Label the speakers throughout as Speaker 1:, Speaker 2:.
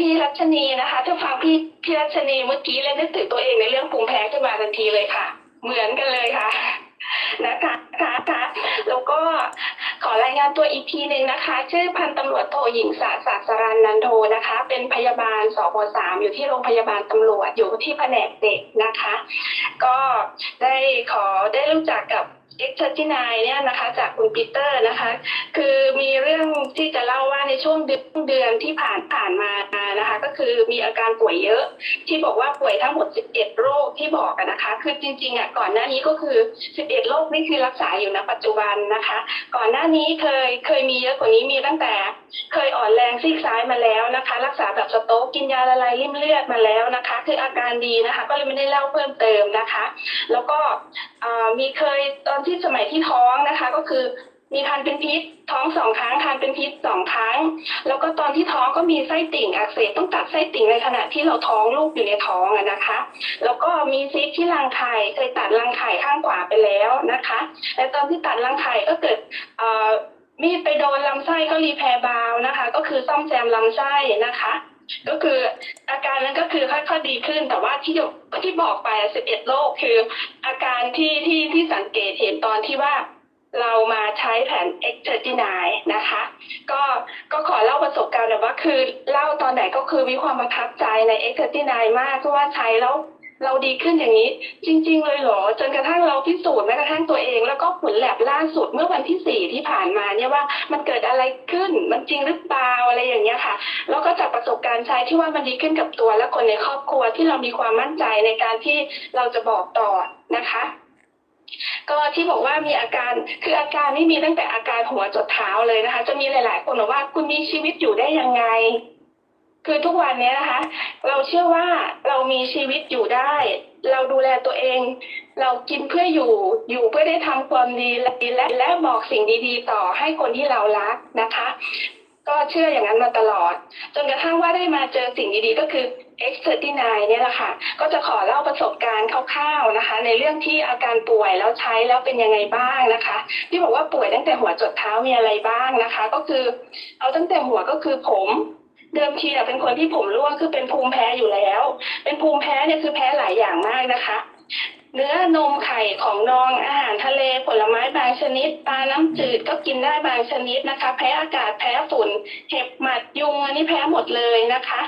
Speaker 1: พี่รัชนีนะคะถ้าฟังพี่พี่รัชนีเมื่อกี้เลยนึกถึงตัวเองในเรื่องภูมิแพ้ขึ้นมาทันทีเลยค่ะ เหมือนกันเลยค่ะนะคะค่ะค่ะแล้วก็ขอรายงานตัวอีกทีหนึ่งนะคะ ชื่อพันตำรวจโทหญิงสาสาสรันนันโทนะคะ เป็นพยาบาลสพสามอยู่ที่โรงพยาบาลตำรวจอยู่ที่แผนกเด็กนะคะ ก็ได้ขอได้รู้จักกับ เอ็กซ์จินายเนี่ยนะคะจากคุณปีเตอร์นะคะ คือมีเรื่องที่จะเล่าว่าในช่วงเดือนเดือนที่ผ่านผ่านมานะคะ ก็คือมีอาการป่วยเยอะ ที่บอกว่าป่วยทั้งหมด 11 โรคที่บอกนนะคะ คือจริงๆอะก่อนหน้านี้ก็คือ 11 โรคนี่คือรักษาอยู่ณปัจจุบันนะคะ ก่อนหน้านี้เคยเคยมีเยอะกว่านี้มีตั้งแต่ เคยอ่อนแรงซีกซ้ายมาแล้วนะคะ รักษาแบบสโต๊กกินยาละลายริ่มเลือดมาแล้วนะคะ คืออาการดีนะคะ ก็เลยไม่ได้เล่าเพิ่มเติมนะคะ แล้วก็มีเคยตอนที่สมัยที่ท้องนะคะ ก็คือมีทานเป็นพิษท้องสองครั้งทานเป็นพิษสองครั้ง แล้วก็ตอนที่ท้องก็มีไส้ติ่งอักเสบต้องตัดไส้ติ่งในขณะที่เราท้องลูกอยู่ในท้องนะคะ แล้วก็มีซีสที่รังไข่เคยตัดรังไข่ข้างขวาไปแล้วนะคะ และตอนที่ตัดรังไข่ก็เกิดเอ่อ มีดไปโดนลำไส้ก็รีแพร์บาวนะคะ ก็คือซ่อมแซมลำไส้นะคะ ก็คืออาการนั้นก็คือค่อยๆดีขึ้น แต่ว่าที่ที่บอกไป11โรคคือ อาการที่ที่ที่สังเกตเห็นตอนที่ว่าเรามาใช้แผน x t e r t i n i นะคะ ก็ก็ขอเล่าประสบการณ์แบบว่าคือเล่าตอนไหนก็คือมีความประทับใจใน x t e r t i n i มากเพราะว่าใช้แล้ว เราดีขึ้นอย่างนี้ จริง ๆ เลยเหรอ จนกระทั่งเราพิสูจน์แม้กระทั่งตัวเอง แล้วก็ผลแลบล่าสุดเมื่อวันที่สี่ที่ผ่านมาเนี่ยว่ามันเกิดอะไรขึ้นมันจริงหรือเปล่าอะไรอย่างเงี้ยค่ะ แล้วก็จากประสบการณ์ใช้ที่ว่ามันดีขึ้นกับตัวและคนในครอบครัวที่เรามีความมั่นใจในการที่เราจะบอกต่อนะคะก็ที่บอกว่ามีอาการคืออาการนี่มีตั้งแต่อาการหัวจดเท้าเลยนะคะ จะมีหลาย ๆ คนบอกว่าคุณมีชีวิตอยู่ได้ยังไง คือทุกวันนี้นะคะ เราเชื่อว่าเรามีชีวิตอยู่ได้ เราดูแลตัวเอง เรากินเพื่ออยู่ อยู่เพื่อได้ทำความดีและและและบอกสิ่งดีๆ ต่อให้คนที่เรารักนะคะ ก็เชื่ออย่างนั้นมาตลอด จนกระทั่งว่าได้มาเจอสิ่งดีๆ ก็คือ x 3 9 เนี่ยแหละค่ะ ก็จะขอเล่าประสบการณ์คร่าวๆนะคะ ในเรื่องที่อาการป่วยแล้วใช้แล้วเป็นยังไงบ้างนะคะ ที่บอกว่าป่วยตั้งแต่หัวจดเท้ามีอะไรบ้างนะคะ ก็คือ เอาตั้งแต่หัวก็คือผม เดิมทีเนี่ยเป็นคนที่ผมร่วงคือเป็นภูมิแพ้อยู่แล้ว เป็นภูมิแพ้เนี่ยคือแพ้หลายอย่างมากนะคะ เนื้อนมไข่ของนองอาหารทะเลผลไม้บางชนิดปลาน้ำจืดก็กินได้บางชนิดนะคะ แพ้อากาศแพ้ฝุ่นเห็บหมัดยุงอันนี้แพ้หมดเลยนะคะ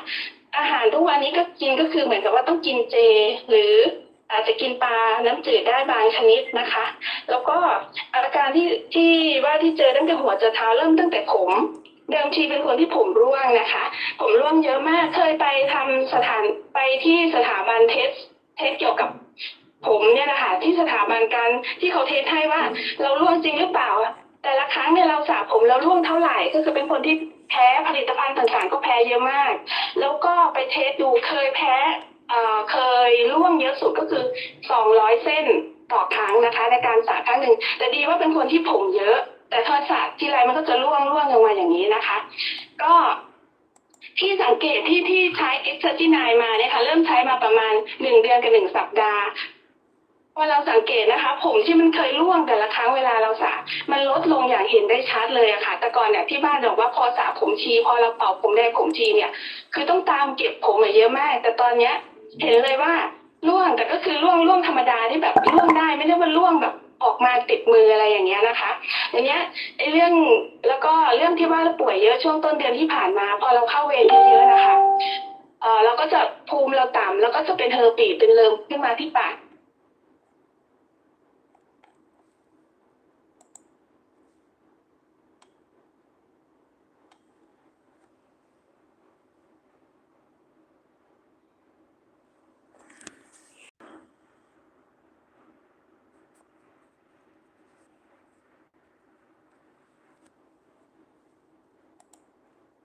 Speaker 1: อาหารทุกวันนี้ก็กินก็คือเหมือนกับว่าต้องกินเจ หรืออาจจะกินปลาน้ำจืดได้บางชนิดนะคะ แล้วก็อาการที่ที่ว่าที่เจอตั้งแต่หัวจนเท้าเริ่มตั้งแต่ผม เดิมทีเป็นคนที่ผมร่วงนะคะ ผมร่วงเยอะมากเคยไปทำสถานไปที่สถาบันเทสเทสเกี่ยวกับผมเนี่ยนะคะที่สถาบันการที่เขาเทสให้ว่า เราร่วงจริงหรือเปล่า แต่ละครั้งเนี่ยเราสระผมเราร่วงเท่าไหร่ก็คือเป็นคนที่แพ้ผลิตภัณฑ์ต่างๆ ก็แพ้เยอะมาก แล้วก็ไปเทสดูเคยแพ้เอ่อเคยร่วงเยอะสุดก็คือ 200 เส้นต่อครั้งนะคะ ในการสระครั้งหนึ่งแต่ดีว่าเป็นคนที่ผมเยอะ แต่ทอดสระทีไรมันก็จะร่วงร่วงลงมาอย่างนี้นะคะ ก็ที่สังเกตที่ที่ใช้เอ็กซ์จีนมาเนี่ยค่ะเริ่มใช้มาประมาณหนึ่งเดือนกับหนึ่งสัปดาห์พอเราสังเกตนะคะ ผมที่มันเคยร่วงแต่ละครั้งเวลาเราสระมันลดลงอย่างเห็นได้ชัดเลยอะค่ะ แต่ก่อนเนี่ยที่บ้านบอกว่าพอสระผมชี พอเราเป่าผมแดงผมชีเนี่ย คือต้องตามเก็บผมอะเยอะมาก แต่ตอนเนี้ย เห็นเลยว่าร่วงแต่ก็คือร่วงร่วงธรรมดาที่แบบร่วงได้ไม่ได้ว่าร่วงแบบ ออกมาติดมืออะไรอย่างเงี้ยนะคะอย่างเงี้ยไอ้เรื่องแล้วก็เรื่องที่ว่าเราป่วยเยอะช่วงต้นเดือนที่ผ่านมา พอเราเข้าเวรเยอะๆนะคะเออเราก็จะภูมิเราต่ำแล้วก็จะเป็นเฮอร์ปีเป็นเริมขึ้นมาที่ปาก